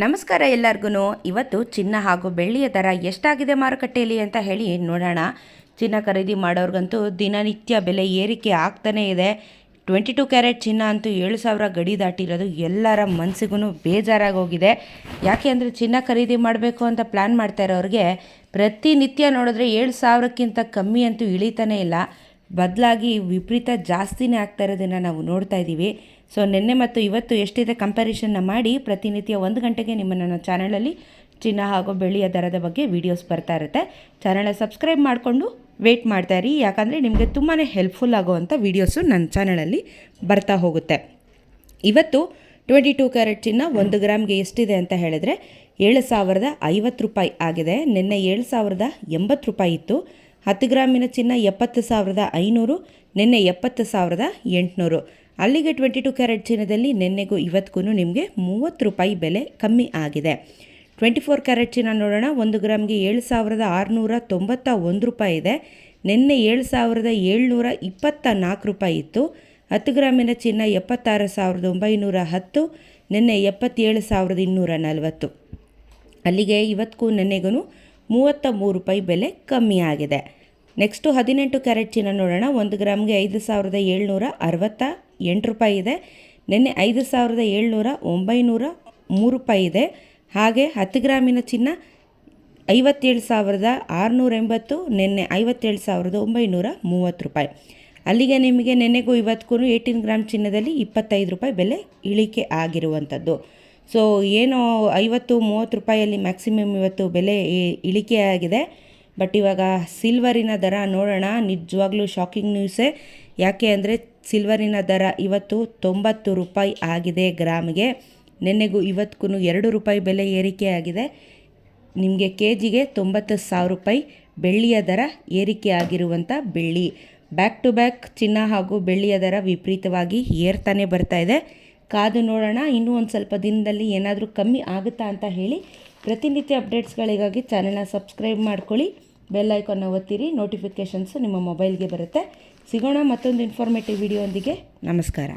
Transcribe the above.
ನಮಸ್ಕಾರ ಎಲ್ಲರಿಗೂ ಇವತ್ತು ಚಿನ್ನ ಹಾಗೂ ಬೆಳ್ಳಿಯ ದರ ಎಷ್ಟಾಗಿದೆ ಮಾರುಕಟ್ಟೆಯಲ್ಲಿ ಅಂತ ಹೇಳಿ ನೋಡೋಣ. ಚಿನ್ನ ಖರೀದಿ ಮಾಡೋರ್ಗಂತೂ ದಿನನಿತ್ಯ ಬೆಲೆ ಏರಿಕೆ ಆಗ್ತಾನೇ ಇದೆ. ಟ್ವೆಂಟಿ ಟು ಕ್ಯಾರೆಟ್ ಚಿನ್ನ ಅಂತೂ ಏಳು ಸಾವಿರ ಗಡಿ ದಾಟಿರೋದು ಎಲ್ಲರ ಮನಸ್ಸಿಗೂ ಬೇಜಾರಾಗಿ ಹೋಗಿದೆ. ಯಾಕೆ ಅಂದರೆ ಚಿನ್ನ ಖರೀದಿ ಮಾಡಬೇಕು ಅಂತ ಪ್ಲ್ಯಾನ್ ಮಾಡ್ತಾ ಇರೋರಿಗೆ ಪ್ರತಿನಿತ್ಯ ನೋಡಿದ್ರೆ ಏಳು ಸಾವಿರಕ್ಕಿಂತ ಕಮ್ಮಿ ಅಂತೂ ಇಳಿತಾನೇ ಇಲ್ಲ. ಬದಲಾಗಿ ವಿಪರೀತ ಜಾಸ್ತಿನೇ ಆಗ್ತಾ ಇರೋದನ್ನು ನಾವು ನೋಡ್ತಾ ಇದ್ದೀವಿ. ಸೊ ನಿನ್ನೆ ಮತ್ತು ಇವತ್ತು ಎಷ್ಟಿದೆ ಕಂಪ್ಯಾರಿಷನ್ನ ಮಾಡಿ ಪ್ರತಿನಿತ್ಯ ಒಂದು ಗಂಟೆಗೆ ನಿಮ್ಮನ್ನು ನನ್ನ ಚಾನಲಲ್ಲಿ ಚಿನ್ನ ಹಾಗೂ ಬೆಳೆಯ ದರದ ಬಗ್ಗೆ ವೀಡಿಯೋಸ್ ಬರ್ತಾ ಇರುತ್ತೆ. ಚಾನಲ್ನ ಸಬ್ಸ್ಕ್ರೈಬ್ ಮಾಡಿಕೊಂಡು ವೆಯ್ಟ್ ಇರಿ. ಯಾಕಂದರೆ ನಿಮಗೆ ತುಂಬಾ ಹೆಲ್ಪ್ಫುಲ್ ಆಗುವಂಥ ವೀಡಿಯೋಸು ನನ್ನ ಚಾನಲಲ್ಲಿ ಬರ್ತಾ ಹೋಗುತ್ತೆ. ಇವತ್ತು ಟ್ವೆಂಟಿ ಟೂ ಕ್ಯಾರೆಟ್ ಚಿನ್ನ ಒಂದು ಗ್ರಾಮ್ಗೆ ಎಷ್ಟಿದೆ ಅಂತ ಹೇಳಿದ್ರೆ, ಏಳು ಸಾವಿರದ ಐವತ್ತು ರೂಪಾಯಿ ಆಗಿದೆ. ನಿನ್ನೆ ಏಳು ಸಾವಿರದ ಎಂಬತ್ತು ರೂಪಾಯಿ ಇತ್ತು. ಹತ್ತು ಗ್ರಾಮಿನ ಚಿನ್ನ ಎಪ್ಪತ್ತು ಸಾವಿರದ ಐನೂರು, ನಿನ್ನೆ ಎಪ್ಪತ್ತು ಸಾವಿರದ ಎಂಟುನೂರು. ಅಲ್ಲಿಗೆ ಟ್ವೆಂಟಿ ಟು ಕ್ಯಾರೆಟ್ ಚಿನ್ನದಲ್ಲಿ ನಿನ್ನೆಗೂ ಇವತ್ತಿಗೂ ನಿಮಗೆ ಮೂವತ್ತು ರೂಪಾಯಿ ಬೆಲೆ ಕಮ್ಮಿ ಆಗಿದೆ. ಟ್ವೆಂಟಿ ಫೋರ್ ಕ್ಯಾರೆಟ್ ಚಿನ್ನ ನೋಡೋಣ. ಒಂದು ಗ್ರಾಮ್ಗೆ ಏಳು ಸಾವಿರದ ಆರುನೂರ ತೊಂಬತ್ತ ಒಂದು ರೂಪಾಯಿ ಇದೆ. ನಿನ್ನೆ ಏಳು ಸಾವಿರದ ಏಳ್ನೂರ ಇಪ್ಪತ್ತ ನಾಲ್ಕು ರೂಪಾಯಿ ಇತ್ತು. ಹತ್ತು ಗ್ರಾಮಿನ ಚಿನ್ನ ಎಪ್ಪತ್ತಾರು ಸಾವಿರದ ಒಂಬೈನೂರ ಹತ್ತು, ನಿನ್ನೆ ಎಪ್ಪತ್ತೇಳು ಸಾವಿರದ ಇನ್ನೂರ ನಲವತ್ತು. ಅಲ್ಲಿಗೆ ಇವತ್ತಿಗೂ ನೆನ್ನೆಗೂ ಮೂವತ್ತ ಮೂರು ರೂಪಾಯಿ ಬೆಲೆ ಕಮ್ಮಿ ಆಗಿದೆ. ನೆಕ್ಸ್ಟು ಹದಿನೆಂಟು ಕ್ಯಾರೆಟ್ ಚಿನ್ನ ನೋಡೋಣ. ಒಂದು ಗ್ರಾಮ್ಗೆ ಐದು ಸಾವಿರದ ಏಳ್ನೂರ ಅರವತ್ತ ಎಂಟು ರೂಪಾಯಿ ಇದೆ. ನಿನ್ನೆ ಐದು ಸಾವಿರದ ಏಳ್ನೂರ ಒಂಬೈನೂರ ಮೂರು ರೂಪಾಯಿ ಇದೆ. ಹಾಗೆ ಹತ್ತು ಗ್ರಾಮಿನ ಚಿನ್ನ ಐವತ್ತೇಳು ಸಾವಿರದ ಆರುನೂರ ಎಂಬತ್ತು, ನಿನ್ನೆ ಐವತ್ತೇಳು ಸಾವಿರದ ಒಂಬೈನೂರ ಮೂವತ್ತು ರೂಪಾಯಿ. ಅಲ್ಲಿಗೆ ನಿಮಗೆ ನೆನ್ನೆಗೂ ಇವತ್ತಿಗೂ ಏಯ್ಟೀನ್ ಗ್ರಾಮ್ ಚಿನ್ನದಲ್ಲಿ ಇಪ್ಪತ್ತೈದು ರೂಪಾಯಿ ಬೆಲೆ ಇಳಿಕೆ ಆಗಿರುವಂಥದ್ದು. ಸೊ, ಏನು ಐವತ್ತು, ಮೂವತ್ತು ರೂಪಾಯಲ್ಲಿ ಮ್ಯಾಕ್ಸಿಮಮ್ ಇವತ್ತು ಬೆಲೆ ಇಳಿಕೆ ಆಗಿದೆ ಬಟ್ ಇವಾಗ ಸಿಲ್ವರಿನ ದರ ನೋಡೋಣ, ನಿಜವಾಗ್ಲೂ ಶಾಕಿಂಗ್ ನ್ಯೂಸೇ ಯಾಕೆ ಅಂದರೆ ಸಿಲ್ವರಿನ ದರ ಇವತ್ತು ತೊಂಬತ್ತು ರೂಪಾಯಿ ಆಗಿದೆ ಗ್ರಾಮ್ಗೆ. ನೆನ್ನೆಗೂ ಇವತ್ತಿಗೂ ಎರಡು ರೂಪಾಯಿ ಬೆಲೆ ಏರಿಕೆ ಆಗಿದೆ. ನಿಮಗೆ ಕೆ ಜಿಗೆ ತೊಂಬತ್ತು ಸಾವಿರ ರೂಪಾಯಿ ಬೆಳ್ಳಿಯ ದರ ಏರಿಕೆ ಆಗಿರುವಂಥ ಬೆಳ್ಳಿ. ಬ್ಯಾಕ್ ಟು ಬ್ಯಾಕ್ ಚಿನ್ನ ಹಾಗೂ ಬೆಳ್ಳಿಯ ದರ ವಿಪರೀತವಾಗಿ ಏರ್ತಾನೆ ಬರ್ತಾ ಇದೆ. ಕಾದು ನೋಡೋಣ, ಇನ್ನೂ ಒಂದು ಸ್ವಲ್ಪ ದಿನದಲ್ಲಿ ಏನಾದರೂ ಕಮ್ಮಿ ಆಗುತ್ತಾ ಅಂತ ಹೇಳಿ ಪ್ರತಿನಿತ್ಯ ಅಪ್ಡೇಟ್ಸ್ಗಳಿಗಾಗಿ ಚಾನೆಲ್ನ ಸಬ್ಸ್ಕ್ರೈಬ್ ಮಾಡ್ಕೊಳ್ಳಿ. ಬೆಲ್ ಐಕಾನ್ನ ಒತ್ತಿರಿ ನೋಟಿಫಿಕೇಷನ್ಸು ನಿಮ್ಮ ಮೊಬೈಲ್ಗೆ ಬರುತ್ತೆ. ಸಿಗೋಣ ಮತ್ತೊಂದು ಇನ್ಫಾರ್ಮೇಟಿವ್ ವಿಡಿಯೋ ನಮಸ್ಕಾರ.